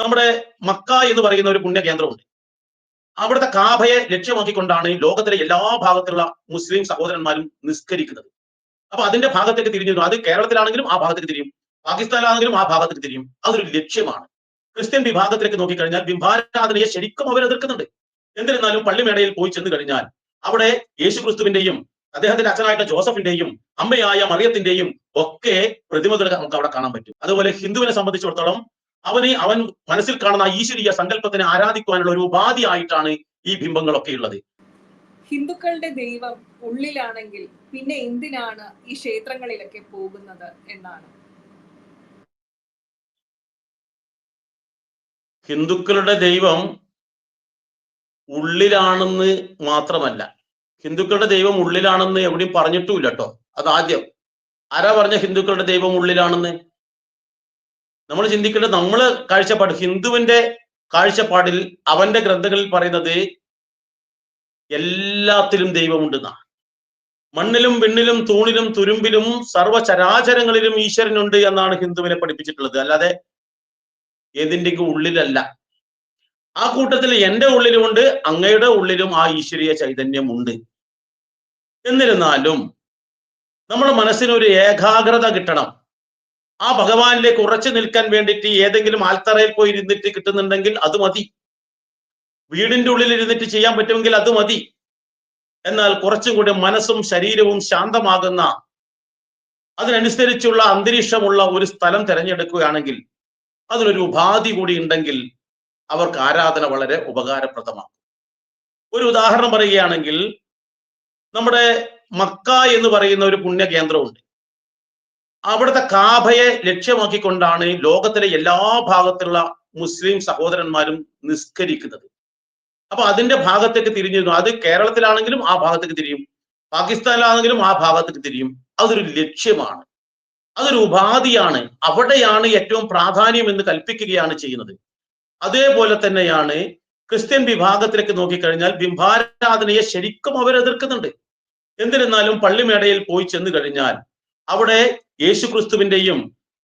നമ്മുടെ മക്ക എന്ന് പറയുന്ന ഒരു പുണ്യ കേന്ദ്രമുണ്ട് അവിടുത്തെ കാബയെ ലക്ഷ്യമാക്കിക്കൊണ്ടാണ് ലോകത്തിലെ എല്ലാ ഭാഗത്തുള്ള മുസ്ലിം സഹോദരന്മാരും നിസ്കരിക്കുന്നത്. അപ്പൊ അതിന്റെ ഭാഗത്തേക്ക് തിരിഞ്ഞു അത് കേരളത്തിലാണെങ്കിലും ആ ഭാഗത്തേക്ക് തിരിയും. പാകിസ്ഥാനിലാണെങ്കിലും ആ ഭാഗത്തേക്ക് തിരിയും. അതൊരു ലക്ഷ്യമാണ്. ക്രിസ്ത്യൻ വിഭാഗത്തിലേക്ക് നോക്കിക്കഴിഞ്ഞാൽ ബിംബാരാധനയെ ശരിക്കും അവർ എതിർക്കുന്നുണ്ട്. എന്നിരുന്നാലും പള്ളിമേടയിൽ പോയി ചെന്ന് കഴിഞ്ഞാൽ അവിടെ യേശുക്രിസ്തുവിന്റെയും അദ്ദേഹത്തിന്റെ അച്ഛനായിട്ട് ജോസഫിന്റെയും അമ്മയായ മറിയത്തിന്റെയും ഒക്കെ പ്രതിമകൾ നമുക്ക് അവിടെ കാണാൻ പറ്റും. അതുപോലെ ഹിന്ദുവിനെ സംബന്ധിച്ചിടത്തോളം അവന് അവൻ മനസ്സിൽ കാണുന്ന ഈശ്വരീയ സങ്കല്പത്തിനെ ആരാധിക്കുവാനുള്ള ഒരു ഉപാധി ആയിട്ടാണ് ഈ ബിംബങ്ങളൊക്കെ ഉള്ളത്. ഹിന്ദുക്കളുടെ ദൈവം ഉള്ളിലാണെങ്കിൽ പിന്നെ എന്തിനാണ് ഈ ക്ഷേത്രങ്ങളിലൊക്കെ പോകുന്നത് എന്നാണ്? ഹിന്ദുക്കളുടെ ദൈവം ഉള്ളിലാണെന്ന് മാത്രമല്ല. ഹിന്ദുക്കളുടെ ദൈവം ഉള്ളിലാണെന്ന് എവിടെയും പറഞ്ഞിട്ടുമില്ല കേട്ടോ. അതാദ്യം. ആരാ പറഞ്ഞ ഹിന്ദുക്കളുടെ ദൈവം ഉള്ളിലാണെന്ന്? നമ്മൾ ചിന്തിക്കേണ്ടത് നമ്മൾ കാഴ്ചപ്പാട് ഹിന്ദുവിന്റെ കാഴ്ചപ്പാടിൽ അവന്റെ ഗ്രന്ഥങ്ങളിൽ പറയുന്നത് എല്ലാത്തിലും ദൈവമുണ്ടെന്നാണ്. മണ്ണിലും വിണ്ണിലും തൂണിലും തുരുമ്പിലും സർവചരാചരങ്ങളിലും ഈശ്വരനുണ്ട് എന്നാണ് ഹിന്ദുവിനെ പഠിപ്പിച്ചിട്ടുള്ളത്. അല്ലാതെ ഏതിന്റെയും ഉള്ളിലല്ല. ആ കൂട്ടത്തിൽ എന്റെ ഉള്ളിലുമുണ്ട് അങ്ങയുടെ ഉള്ളിലും ആ ഈശ്വരീയ ചൈതന്യമുണ്ട്. എന്നിരുന്നാലും നമ്മുടെ മനസ്സിനൊരു ഏകാഗ്രത കിട്ടണം. ആ ഭഗവാനിലേക്ക് ഉറച്ചു നിൽക്കാൻ വേണ്ടിയിട്ട് ഏതെങ്കിലും ആൽത്തറയിൽ പോയി ഇരുന്നിട്ട് കിട്ടുന്നുണ്ടെങ്കിൽ അത് മതി. വീടിന്റെ ഉള്ളിൽ ഇരുന്നിട്ട് ചെയ്യാൻ പറ്റുമെങ്കിൽ അത് മതി. എന്നാൽ കുറച്ചും കൂടി മനസ്സും ശരീരവും ശാന്തമാകുന്ന അതിനനുസരിച്ചുള്ള അന്തരീക്ഷമുള്ള ഒരു സ്ഥലം തിരഞ്ഞെടുക്കുകയാണെങ്കിൽ അതിനൊരു ഉപാധി കൂടി ഉണ്ടെങ്കിൽ അവർക്ക് ആരാധന വളരെ ഉപകാരപ്രദമാണ് ഒരു ഉദാഹരണം പറയുകയാണെങ്കിൽ നമ്മുടെ മക്ക എന്ന് പറയുന്ന ഒരു പുണ്യ കേന്ദ്രമുണ്ട് അവിടുത്തെ കാബയെ ലക്ഷ്യമാക്കിക്കൊണ്ടാണ് ലോകത്തിലെ എല്ലാ ഭാഗത്തുള്ള മുസ്ലിം സഹോദരന്മാരും നിസ്കരിക്കുന്നത്. അപ്പൊ അതിന്റെ ഭാഗത്തേക്ക് തിരിഞ്ഞിരുന്നു. അത് കേരളത്തിലാണെങ്കിലും ആ ഭാഗത്തേക്ക് തിരിയും. പാകിസ്ഥാനിലാണെങ്കിലും ആ ഭാഗത്തേക്ക് തിരിയും. അതൊരു ലക്ഷ്യമാണ്. അതൊരു ഉപാധിയാണ്. അവിടെയാണ് ഏറ്റവും പ്രാധാന്യം എന്ന് കൽപ്പിക്കുകയാണ് ചെയ്യുന്നത്. അതേപോലെ തന്നെയാണ് ക്രിസ്ത്യൻ വിഭാഗത്തിലേക്ക് നോക്കിക്കഴിഞ്ഞാൽ ബിംബാരാധനയെ ശരിക്കും അവർ എതിർക്കുന്നുണ്ട് എന്നിരുന്നാലും പള്ളിമേടയിൽ പോയി ചെന്ന് കഴിഞ്ഞാൽ അവിടെ യേശു ക്രിസ്തുവിന്റെയും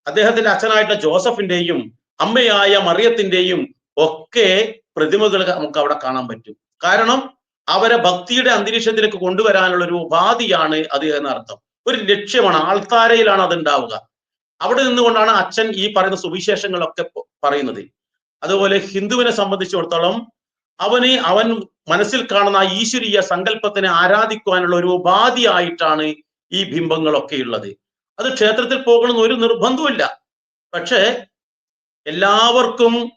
അദ്ദേഹത്തിന്റെ അച്ഛനായിട്ടുള്ള ജോസഫിന്റെയും അമ്മയായ മറിയത്തിന്റെയും ഒക്കെ പ്രതിമകൾ നമുക്ക് അവിടെ കാണാൻ പറ്റും. കാരണം അവരെ ഭക്തിയുടെ അന്തരീക്ഷത്തിലേക്ക് കൊണ്ടുവരാനുള്ള ഒരു ഉപാധിയാണ് അത് എന്നർത്ഥം ഒരു ലക്ഷ്യമാണ് ആൾത്താരയിലാണ് അത് ഉണ്ടാവുക അവിടെ നിന്നുകൊണ്ടാണ് അച്ഛൻ ഈ പറയുന്ന സുവിശേഷങ്ങളൊക്കെ പറയുന്നത്. അതുപോലെ ഹിന്ദുവിനെ സംബന്ധിച്ചിടത്തോളം അവന് അവൻ മനസ്സിൽ കാണുന്ന ഈശ്വരീയ സങ്കല്പത്തിനെ ആരാധിക്കുവാനുള്ള ഒരു ഉപാധി ആയിട്ടാണ് ഈ ബിംബങ്ങളൊക്കെ ഉള്ളത്. അത് ക്ഷേത്രത്തിൽ പോകണമെന്ന് ഒരു നിർബന്ധവുമില്ല. പക്ഷേ എല്ലാവർക്കും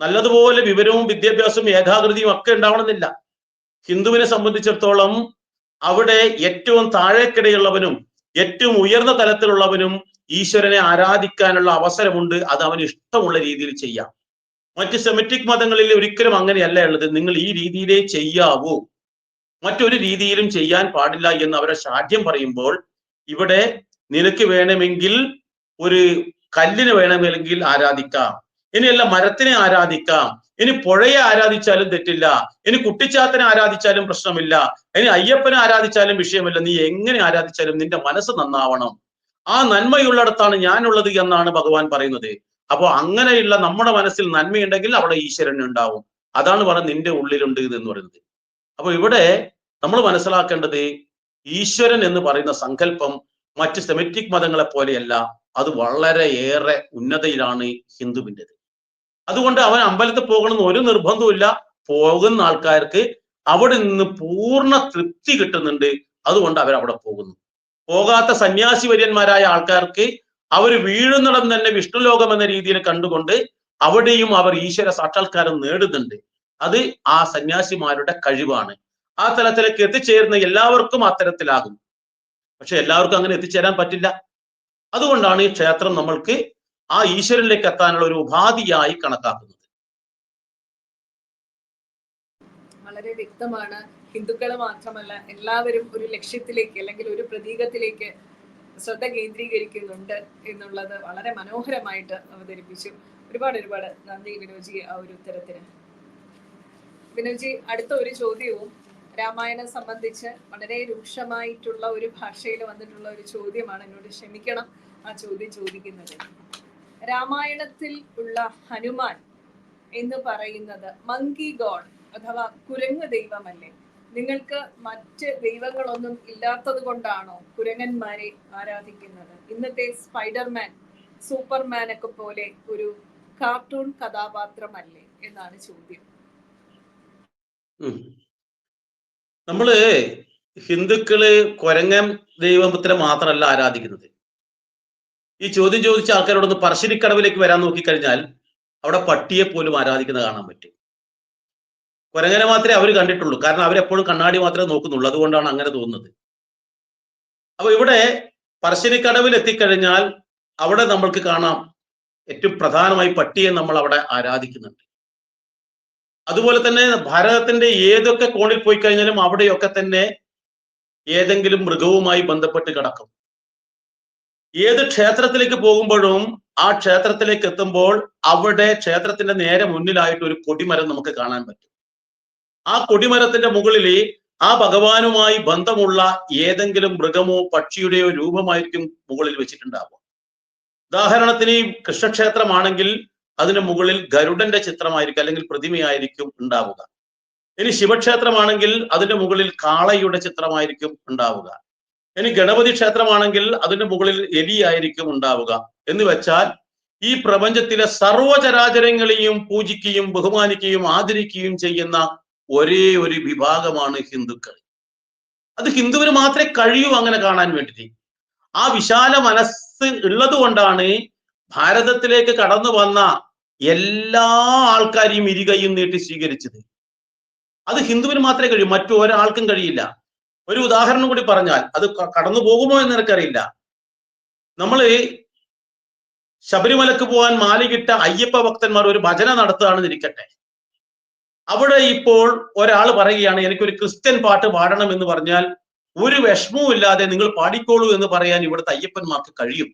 നല്ലതുപോലെ വിവരവും വിദ്യാഭ്യാസവും ഏകാഗ്രതയും ഒക്കെ ഉണ്ടാവണമെന്നില്ല. ഹിന്ദുവിനെ സംബന്ധിച്ചിടത്തോളം അവിടെ ഏറ്റവും താഴേക്കിടയുള്ളവനും ഏറ്റവും ഉയർന്ന തലത്തിലുള്ളവനും ഈശ്വരനെ ആരാധിക്കാനുള്ള അവസരമുണ്ട്. അത് അവന് ഇഷ്ടമുള്ള രീതിയിൽ ചെയ്യാം. മറ്റ് സെമിറ്റിക് മതങ്ങളിൽ ഒരിക്കലും അങ്ങനെയല്ല ഉള്ളത്. നിങ്ങൾ ഈ രീതിയിലേ ചെയ്യാവൂ. മറ്റൊരു രീതിയിലും ചെയ്യാൻ പാടില്ല എന്ന് അവരെ ശാഠ്യം പറയുമ്പോൾ ഇവിടെ നിനക്ക് വേണമെങ്കിൽ ഒരു കല്ലിന് വേണമെങ്കിൽ ആരാധിക്കാം. ഇനിയല്ല മരത്തിനെ ആരാധിക്കാം. ഇനി പുഴയെ ആരാധിച്ചാലും തെറ്റില്ല. ഇനി കുട്ടിച്ചാത്തനെ ആരാധിച്ചാലും പ്രശ്നമില്ല. ഇനി അയ്യപ്പനെ ആരാധിച്ചാലും വിഷയമില്ല. നീ എങ്ങനെ ആരാധിച്ചാലും നിന്റെ മനസ്സ് നന്നാവണം. ആ നന്മയുള്ളിടത്താണ് ഞാനുള്ളത് എന്നാണ് ഭഗവാൻ പറയുന്നത്. അപ്പോ അങ്ങനെയുള്ള നമ്മുടെ മനസ്സിൽ നന്മയുണ്ടെങ്കിൽ അവിടെ ഈശ്വരൻ ഉണ്ടാവും. അതാണ് പറഞ്ഞ നിന്റെ ഉള്ളിലുണ്ട് ഇത് എന്ന് പറയുന്നത്. അപ്പൊ ഇവിടെ നമ്മൾ മനസ്സിലാക്കേണ്ടത് ഈശ്വരൻ എന്ന് പറയുന്ന സങ്കല്പം മറ്റ് സെമിറ്റിക് മതങ്ങളെ പോലെയല്ല അത് വളരെ ഏറെ ഉന്നതയിലാണ് ഹിന്ദുവിന്റെത്. അതുകൊണ്ട് അവൻ അമ്പലത്തിൽ പോകണമെന്ന് ഒരു നിർബന്ധവുമില്ല പോകുന്ന ആൾക്കാർക്ക് അവിടെ നിന്ന് പൂർണ തൃപ്തി കിട്ടുന്നുണ്ട്. അതുകൊണ്ട് അവർ അവിടെ പോകുന്നു. പോകാത്ത സന്യാസി വര്യന്മാരായ ആൾക്കാർക്ക് അവർ വീഴുന്നിടം തന്നെ വിഷ്ണുലോകം എന്ന രീതിയിൽ കണ്ടുകൊണ്ട് അവിടെയും അവർ ഈശ്വര സാക്ഷാത്കാരം നേടുന്നുണ്ട്. അത് ആ സന്യാസിമാരുടെ കഴിവാണ്. ആ തലത്തിലേക്ക് എത്തിച്ചേരുന്ന എല്ലാവർക്കും അത്തരത്തിലാകും. പക്ഷെ എല്ലാവർക്കും അങ്ങനെ എത്തിച്ചേരാൻ പറ്റില്ല. അതുകൊണ്ടാണ് ഈ ക്ഷേത്രം നമ്മൾക്ക് ആ ഈശ്വരനിലേക്ക് എത്താനുള്ള ഒരു ഉപാധിയായി കണക്കാക്കുന്നത്. വളരെ വ്യക്തമാണ്. ഹിന്ദുക്കൾ മാത്രമല്ല എല്ലാവരും ഒരു ലക്ഷ്യത്തിലേക്ക് അല്ലെങ്കിൽ ഒരു പ്രതീകത്തിലേക്ക് ശ്രദ്ധ കേന്ദ്രീകരിക്കുന്നുണ്ട് എന്നുള്ളത് വളരെ മനോഹരമായിട്ട് അവതരിപ്പിച്ചു. ഒരുപാട് ഒരുപാട് നന്ദി വിനോജി ആ ഒരു ഉത്തരത്തിന്. വിനോജി അടുത്ത ഒരു ചോദ്യവും രാമായണം സംബന്ധിച്ച് വളരെ രൂക്ഷമായിട്ടുള്ള ഒരു ഭാഷയിൽ വന്നിട്ടുള്ള ഒരു ചോദ്യമാണ് എന്നോട് ക്ഷമിക്കണം ആ ചോദ്യം ചോദിക്കുന്നത്. രാമായണത്തിൽ ഉള്ള ഹനുമാൻ എന്ന് പറയുന്നത് മങ്കി ഗോഡ് അഥവാ കുരങ്ങ് ദൈവമല്ലേ? നിങ്ങൾക്ക് മറ്റ് ദൈവങ്ങളൊന്നും ഇല്ലാത്തത് കൊണ്ടാണോ കുരങ്ങന്മാരെ ആരാധിക്കുന്നത്? ഇന്നത്തെ സ്പൈഡർമാൻ സൂപ്പർമാൻ ഒക്കെ പോലെ ഒരു കാർട്ടൂൺ കഥാപാത്രമല്ലേ എന്നാണ് ചോദ്യം. നമ്മൾ ഹിന്ദുക്കൾ കൊരങ്ങൻ ദൈവത്തിനെ മാത്രമല്ല ആരാധിക്കുന്നത്. ഈ ചോദ്യം ചോദിച്ച ആൾക്കാരോടൊന്ന് പറശ്ശിനിക്കടവിലേക്ക് വരാൻ നോക്കിക്കഴിഞ്ഞാൽ അവിടെ പട്ടിയെ പോലും ആരാധിക്കുന്നത് കാണാൻ പറ്റും. കൊരങ്ങനെ മാത്രമേ അവർ കണ്ടിട്ടുള്ളൂ. കാരണം അവരെപ്പോഴും കണ്ണാടി മാത്രമേ നോക്കുന്നുള്ളൂ. അതുകൊണ്ടാണ് അങ്ങനെ തോന്നുന്നത്. അപ്പൊ ഇവിടെ പറശ്ശിനിക്കടവിൽ എത്തിക്കഴിഞ്ഞാൽ അവിടെ നമ്മൾക്ക് കാണാം ഏറ്റവും പ്രധാനമായി പട്ടിയെ നമ്മൾ അവിടെ ആരാധിക്കുന്നുണ്ട്. അതുപോലെ തന്നെ ഭാരതത്തിന്റെ ഏതൊക്കെ കോണിൽ പോയി കഴിഞ്ഞാലും അവിടെയൊക്കെ തന്നെ ഏതെങ്കിലും മൃഗവുമായി ബന്ധപ്പെട്ട് കിടക്കും. ഏത് ക്ഷേത്രത്തിലേക്ക് പോകുമ്പോഴും ആ ക്ഷേത്രത്തിലേക്ക് എത്തുമ്പോൾ അവിടെ ക്ഷേത്രത്തിന്റെ നേരെ മുന്നിലായിട്ട് ഒരു കൊടിമരം നമുക്ക് കാണാൻ പറ്റും. ആ കൊടിമരത്തിന്റെ മുകളിൽ ആ ഭഗവാനുമായി ബന്ധമുള്ള ഏതെങ്കിലും മൃഗമോ പക്ഷിയുടെയോ രൂപമായിരിക്കും മുകളിൽ വെച്ചിട്ടുണ്ടാവുക. ഉദാഹരണത്തിന് ഈ കൃഷ്ണക്ഷേത്രമാണെങ്കിൽ അതിന് മുകളിൽ ഗരുഡന്റെ ചിത്രമായിരിക്കും അല്ലെങ്കിൽ പ്രതിമയായിരിക്കും ഉണ്ടാവുക. ഇനി ശിവക്ഷേത്രമാണെങ്കിൽ അതിന്റെ മുകളിൽ കാളയുടെ ചിത്രമായിരിക്കും ഉണ്ടാവുക. ഇനി ഗണപതി ക്ഷേത്രമാണെങ്കിൽ അതിന്റെ മുകളിൽ എലിയായിരിക്കും ഉണ്ടാവുക. എന്ന് വെച്ചാൽ ഈ പ്രപഞ്ചത്തിലെ സർവചരാചരങ്ങളെയും പൂജിക്കുകയും ബഹുമാനിക്കുകയും ആദരിക്കുകയും ചെയ്യുന്ന ഒരേ ഒരു വിഭാഗമാണ് ഹിന്ദുക്കൾ. അത് ഹിന്ദുവിന് മാത്രമേ കഴിയൂ അങ്ങനെ കാണാൻ വേണ്ടിയിട്ട്. ആ വിശാല മനസ്സ് ഉള്ളത് കൊണ്ടാണ് ഭാരതത്തിലേക്ക് കടന്നു വന്ന എല്ലാ ആൾക്കാരെയും ഇരുകയും നീട്ടി സ്വീകരിച്ചത്. അത് ഹിന്ദുവിന് മാത്രമേ കഴിയൂ മറ്റു ഒരാൾക്കും കഴിയില്ല. ഒരു ഉദാഹരണം കൂടി പറഞ്ഞാൽ അത് കടന്നു പോകുമോ എന്ന് എനിക്കറിയില്ല. നമ്മൾ ശബരിമലക്ക് പോകാൻ മാലകിട്ട അയ്യപ്പ ഭക്തന്മാർ ഒരു ഭജന നടത്തുകയാണെന്ന് ഇരിക്കട്ടെ. അവിടെ ഇപ്പോൾ ഒരാൾ പറയുകയാണ് എനിക്കൊരു ക്രിസ്ത്യൻ പാട്ട് പാടണം എന്ന് പറഞ്ഞാൽ ഒരു വിഷമവും ഇല്ലാതെ നിങ്ങൾ പാടിക്കോളൂ എന്ന് പറയാൻ ഇവിടുത്തെ അയ്യപ്പന്മാർക്ക് കഴിയും.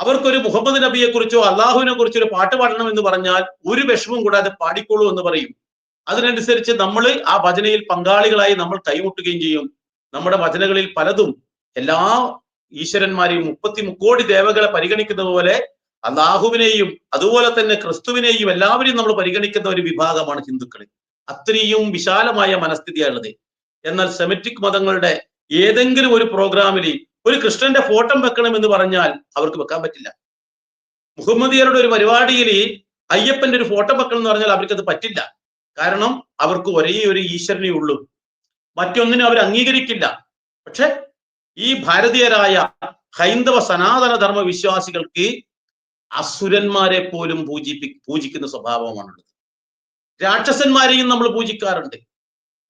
അവർക്കൊരു മുഹമ്മദ് നബിയെ കുറിച്ചോ അള്ളാഹുവിനെ കുറിച്ചോ ഒരു പാട്ട് പാടണം എന്ന് പറഞ്ഞാൽ ഒരു വിഷമവും കൂടാതെ പാടിക്കോളൂ എന്ന് പറയും. അതിനനുസരിച്ച് നമ്മൾ ആ ഭജനയിൽ പങ്കാളികളായി നമ്മൾ കൈമുട്ടുകയും ചെയ്യും. നമ്മുടെ ഭജനകളിൽ പലതും എല്ലാ ഈശ്വരന്മാരെയും മുപ്പത്തി മുക്കോടി ദേവകളെ പരിഗണിക്കുന്നത് പോലെ അള്ളാഹുവിനെയും അതുപോലെ തന്നെ ക്രിസ്തുവിനെയും എല്ലാവരെയും നമ്മൾ പരിഗണിക്കുന്ന ഒരു വിഭാഗമാണ് ഹിന്ദുക്കൾ അത്രയും വിശാലമായ മനസ്ഥിതിയാണുള്ളത്. എന്നാൽ സെമിറ്റിക് മതങ്ങളുടെ ഏതെങ്കിലും ഒരു പ്രോഗ്രാമിൽ ഒരു കൃഷ്ണന്റെ ഫോട്ടോ വെക്കണം എന്ന് പറഞ്ഞാൽ അവർക്ക് വെക്കാൻ പറ്റില്ല. മുഹമ്മദിയരുടെ ഒരു പരിപാടിയിൽ അയ്യപ്പന്റെ ഒരു ഫോട്ടോ വെക്കണം എന്ന് പറഞ്ഞാൽ അവർക്ക് അത് പറ്റില്ല. കാരണം അവർക്ക് ഒരേ ഒരു ഈശ്വരനേ ഉള്ളൂ. മറ്റൊന്നിനും അവർ അംഗീകരിക്കില്ല. പക്ഷെ ഈ ഭാരതീയരായ ഹൈന്ദവ സനാതന ധർമ്മ വിശ്വാസികൾക്ക് അസുരന്മാരെ പോലും പൂജിപ്പി പൂജിക്കുന്ന സ്വഭാവമാണുള്ളത്. രാക്ഷസന്മാരെയും നമ്മൾ പൂജിക്കാറുണ്ട്.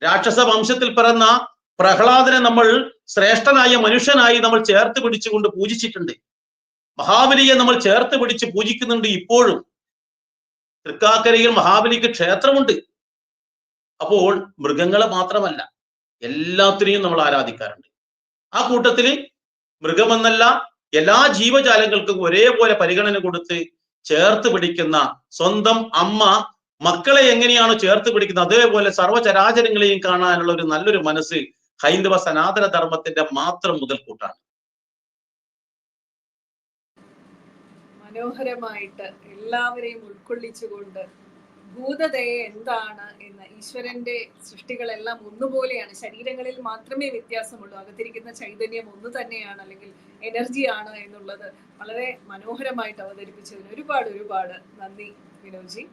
രാക്ഷസ വംശത്തിൽ പിറന്ന പ്രഹ്ലാദനെ നമ്മൾ ശ്രേഷ്ഠനായ മനുഷ്യനായി നമ്മൾ ചേർത്ത് പിടിച്ചുകൊണ്ട് പൂജിച്ചിട്ടുണ്ട്. മഹാബലിയെ നമ്മൾ ചേർത്ത് പിടിച്ച് പൂജിക്കുന്നുണ്ട് ഇപ്പോഴും. തൃക്കാക്കരയിൽ മഹാബലിക്ക് ക്ഷേത്രമുണ്ട്. അപ്പോൾ മൃഗങ്ങളെ മാത്രമല്ല എല്ലാത്തിനെയും നമ്മൾ ആരാധിക്കാറുണ്ട്. ആ കൂട്ടത്തിൽ മൃഗമെന്നല്ല എല്ലാ ജീവജാലങ്ങൾക്കും ഒരേപോലെ പരിഗണന കൊടുത്ത് ചേർത്ത് പിടിക്കുന്ന സ്വന്തം അമ്മ മക്കളെ എങ്ങനെയാണോ ചേർത്ത് പിടിക്കുന്നത് അതേപോലെ സർവചരാചരങ്ങളെയും കാണാനുള്ള ഒരു നല്ലൊരു മനസ്സ് ഹൈന്ദവ സനാതന ധർമ്മത്തിന്റെ മാത്രം മുതൽക്കൂട്ടാണ്. മനോഹരമായിട്ട് എല്ലാവരെയും ഉൾക്കൊള്ളിച്ചുകൊണ്ട് ഭൂതദയ എന്താണ് എന്ന് ഈശ്വരന്റെ സൃഷ്ടികളെല്ലാം ഒന്നുപോലെയാണ്. ശരീരങ്ങളിൽ മാത്രമേ വ്യത്യാസമുള്ളൂ. അകത്തിരിക്കുന്ന ചൈതന്യം ഒന്ന് തന്നെയാണ് അല്ലെങ്കിൽ ആണ് എന്നുള്ളത് വളരെ മനോഹരമായിട്ട് അവതരിപ്പിച്ചതിന് ഒരുപാട് ഒരുപാട് നന്ദി വിനോജി